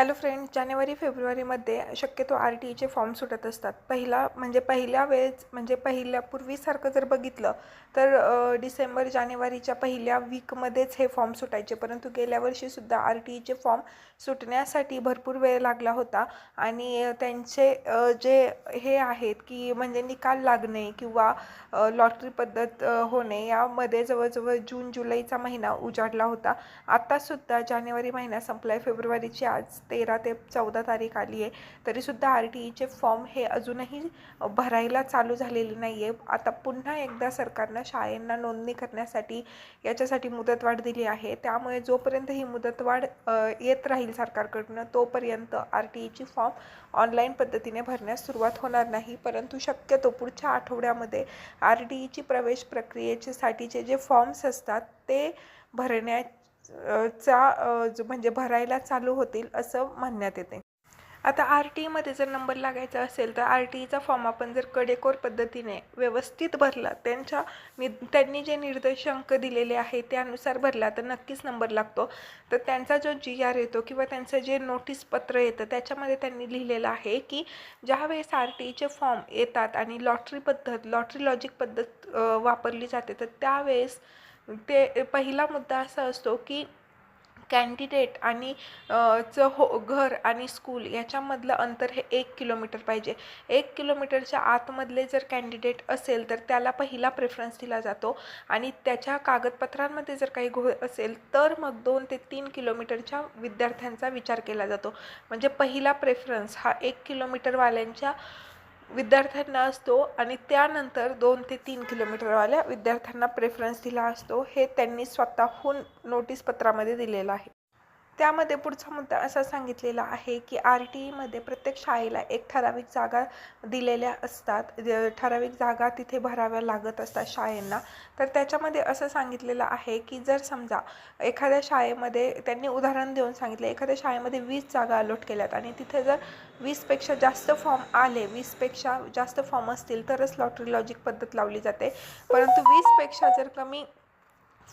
Hello friend जानेवारी फेब्रुवारीमध्ये शक्यतो R T ईचे फॉर्म सुटत असतात. पहिला म्हणजे पहिल्या वेळेस म्हणजे पहिल्या पूर्वीसारखं जर बघितलं तर डिसेंबर जानेवारीच्या पहिल्या वीकमध्येच हे फॉर्म सुटायचे. परंतु गेल्या वर्षीसुद्धा आर टी ईचे फॉर्म सुटण्यासाठी भरपूर वेळ लागला होता. आणि त्यांचे जे हे आहेत की म्हणजे निकाल लागणे किंवा लॉटरी पद्धत होणे यामध्ये जवळजवळ जून जुलैचा महिना उजाडला होता. आत्तासुद्धा जानेवारी महिना संपला आहे फेब्रुवारीची आज तेरा ते चौदा तारीख आली आहे. तरीसुद्धा आर टी ईचे फॉर्म हे अजूनही भरायला चालू झालेले नाही आहे आता पुन्हा एकदा सरकारनं शाळेंना नोंदणी करण्यासाठी याच्यासाठी मुदतवाढ दिली आहे. त्यामुळे जोपर्यंत ही मुदतवाढ येत राहील सरकारकडनं तोपर्यंत आर टी ईची फॉर्म ऑनलाईन पद्धतीने भरण्यास सुरुवात होणार नाही. परंतु शक्यतो पुढच्या आठवड्यामध्ये आर टी ईची प्रवेश प्रक्रियेचे साठीचे जे फॉर्म्स असतात ते भरण्या चा जो म्हणजे भरायला चालू होतील असं म्हणण्यात येते. आता आर टी ईमध्ये जर नंबर लागायचा असेल तर आर टी ईचा फॉर्म आपण जर कडेकोर पद्धतीने व्यवस्थित भरला त्यांच्या नि त्यांनी जे निर्देशांक दिलेले आहे त्यानुसार भरला तर नक्कीच नंबर लागतो. तर त्यांचा जो जी आर येतो किंवा त्यांचं जे नोटीस पत्र येतं त्याच्यामध्ये त्यांनी लिहिलेलं आहे की ज्यावेळेस आर टी ईचे फॉर्म येतात आणि लॉटरी पद्धत लॉटरी लॉजिक पद्धत वापरली जाते तर त्यावेळेस ते पहिला मुद्दा असा असतो की कॅन्डिडेट आणि चं हो घर आणि स्कूल याच्यामधलं अंतर हे एक किलोमीटर पाहिजे. एक किलोमीटरच्या आतमधले जर कॅन्डिडेट असेल तर त्याला पहिला प्रेफरन्स दिला जातो. आणि त्याच्या कागदपत्रांमध्ये जर काही घोळ असेल तर मग दोन ते तीन किलोमीटरच्या विद्यार्थ्यांचा विचार केला जातो. म्हणजे पहिला प्रेफरन्स हा एक किलोमीटरवाल्यांच्या विद्यार्थ्यांना असतो आणि त्यानंतर दोन ते तीन किलोमीटरवाल्या विद्यार्थ्यांना प्रेफरन्स दिला असतो. हे त्यांनी स्वतःहून नोटीस पत्रामध्ये दिलेलं आहे. त्यामध्ये पुढचा मुद्दा असा सांगितलेला आहे की आर टी ईमध्ये प्रत्येक शाळेला एक ठराविक जागा दिलेल्या असतात. ठराविक जागा तिथे भराव्या लागत असतात शाळेंना. तर त्याच्यामध्ये असं सांगितलेलं आहे की जर समजा एखाद्या शाळेमध्ये त्यांनी उदाहरण देऊन सांगितलं एखाद्या शाळेमध्ये वीस जागा अलॉट केल्यात आणि तिथे जर वीसपेक्षा जास्त फॉर्म आले वीसपेक्षा जास्त फॉर्म असतील तरच लॉटरी लॉजिक पद्धत लावली जाते. परंतु वीसपेक्षा जर कमी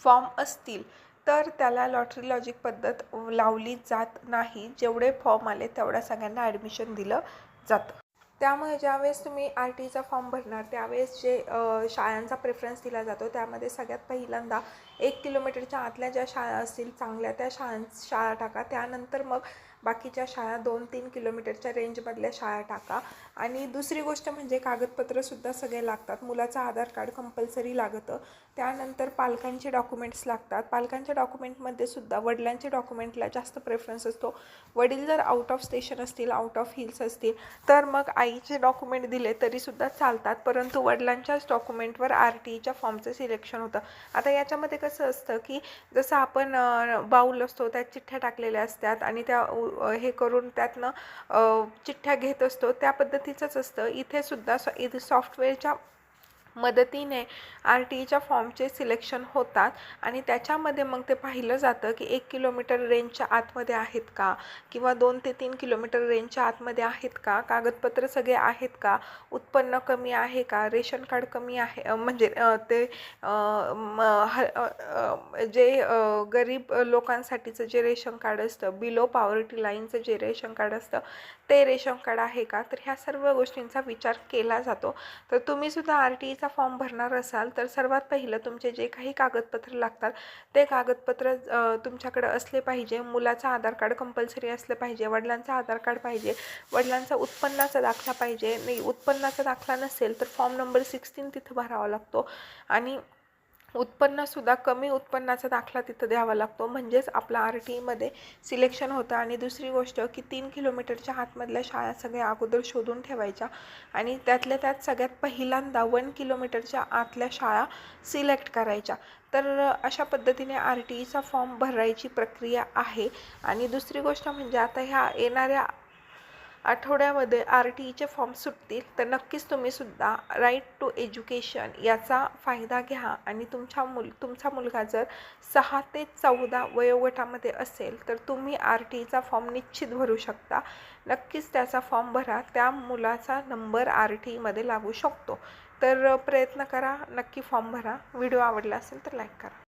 फॉर्म असतील तर त्याला लॉटरी लॉजिक पद्धत लावली जात नाही. जेवढे फॉर्म आले तेवढ्या सगळ्यांना ॲडमिशन दिलं जातं. त्यामुळे ज्यावेळेस तुम्ही आर टीचा फॉर्म भरणार त्यावेळेस जे शाळांचा प्रेफरन्स दिला जातो त्यामध्ये सगळ्यात पहिल्यांदा एक किलोमीटरच्या आतल्या ज्या शाळा असतील चांगल्या त्या शाळां शाळा टाका. त्यानंतर मग बाकीच्या शाळा दोन तीन किलोमीटरच्या रेंजमधल्या शाळा टाका. आणि दुसरी गोष्ट म्हणजे कागदपत्रंसुद्धा सगळे लागतात. मुलाचं आधार कार्ड कंपल्सरी लागतं. त्यानंतर पालकांचे डॉक्युमेंट्स लागतात. पालकांच्या डॉक्युमेंटमध्ये सुद्धा वडिलांच्या डॉक्युमेंटला जास्त प्रेफरन्स असतो. वडील जर आउट ऑफ स्टेशन असतील आउट ऑफ हिल्स असतील तर मग आईचे डॉक्युमेंट दिले तरीसुद्धा चालतात. परंतु वडिलांच्याच डॉक्युमेंटवर आर टी ईच्या फॉर्मचं सिलेक्शन होतं. आता याच्यामध्ये कसं असतं की जसं आपण बाऊल असतो त्यात चिठ्ठ्या टाकलेल्या असतात आणि त्या हे करून त्यातनं चिठ्ठ्या घेत असतो. त्या पद्धतीचंच असतं. इथे सुद्धा सॉ इथे सॉफ्टवेअरच्या मदतीने आर टी ईच्या फॉर्मचे सिलेक्शन होतात आणि त्याच्यामध्ये मग ते पाहिलं जातं की एक किलोमीटर रेंजच्या आतमध्ये आहेत का? किंवा दोन ते तीन किलोमीटर रेंजच्या आतमध्ये आहेत का? कागदपत्र सगळे आहेत का? उत्पन्न कमी आहे का? रेशन कार्ड कमी आहे म्हणजे ते ह, जे गरीब लोकांसाठीचं जे रेशन कार्ड असतं बिलो पॉवर्टी लाईनचं जे रेशन कार्ड असतं ते रेशन कार्ड आहे का? तर ह्या सर्व गोष्टींचा विचार केला जातो. तर तुम्ही सुद्धा आर टी ईचा फॉर्म भरणार असाल तर सर्वात पहिलं तुमचे जे काही कागदपत्र लागतात ते कागदपत्र तुमच्याकडं तुमच्याकडे असले पाहिजे. मुलाचं आधार कार्ड कंपल्सरी असलं पाहिजे वडिलांचं आधार कार्ड पाहिजे वडिलांचा उत्पन्नाचा दाखला पाहिजे. नाही उत्पन्नाचा दाखला नसेल तर फॉर्म नंबर सिक्स्टीन तिथं भरावा लागतो. आणि उत्पन्नसुद्धा कमी उत्पन्नाचा दाखला तिथं द्यावा लागतो. म्हणजेच आपला आर टी ईमध्ये सिलेक्शन होतं आणि दुसरी गोष्ट की तीन किलोमीटरच्या आतमधल्या शाळा सगळ्या अगोदर शोधून ठेवायच्या आणि त्यातल्या त्यात सगळ्यात पहिल्यांदा वन किलोमीटरच्या आतल्या शाळा सिलेक्ट करायच्या. तर अशा पद्धतीने आर टी ईचा फॉर्म भरायची प्रक्रिया आहे. आणि दुसरी गोष्ट म्हणजे आता ह्या येणाऱ्या आठवड्यामध्ये आर टी ईचे फॉर्म सुटतील तर नक्कीच तुम्हीसुद्धा राईट टू एज्युकेशन याचा फायदा घ्या. आणि तुमच्या मुल तुमचा मुलगा जर सहा ते चौदा वयोगटामध्ये असेल तर तुम्ही आर टी ईचा फॉर्म निश्चित भरू शकता. नक्कीच त्याचा फॉर्म भरा. त्या मुलाचा नंबर आर टी ईमध्ये लागू शकतो. तर प्रयत्न करा नक्की फॉर्म भरा. व्हिडिओ आवडला असेल तर लाईक करा.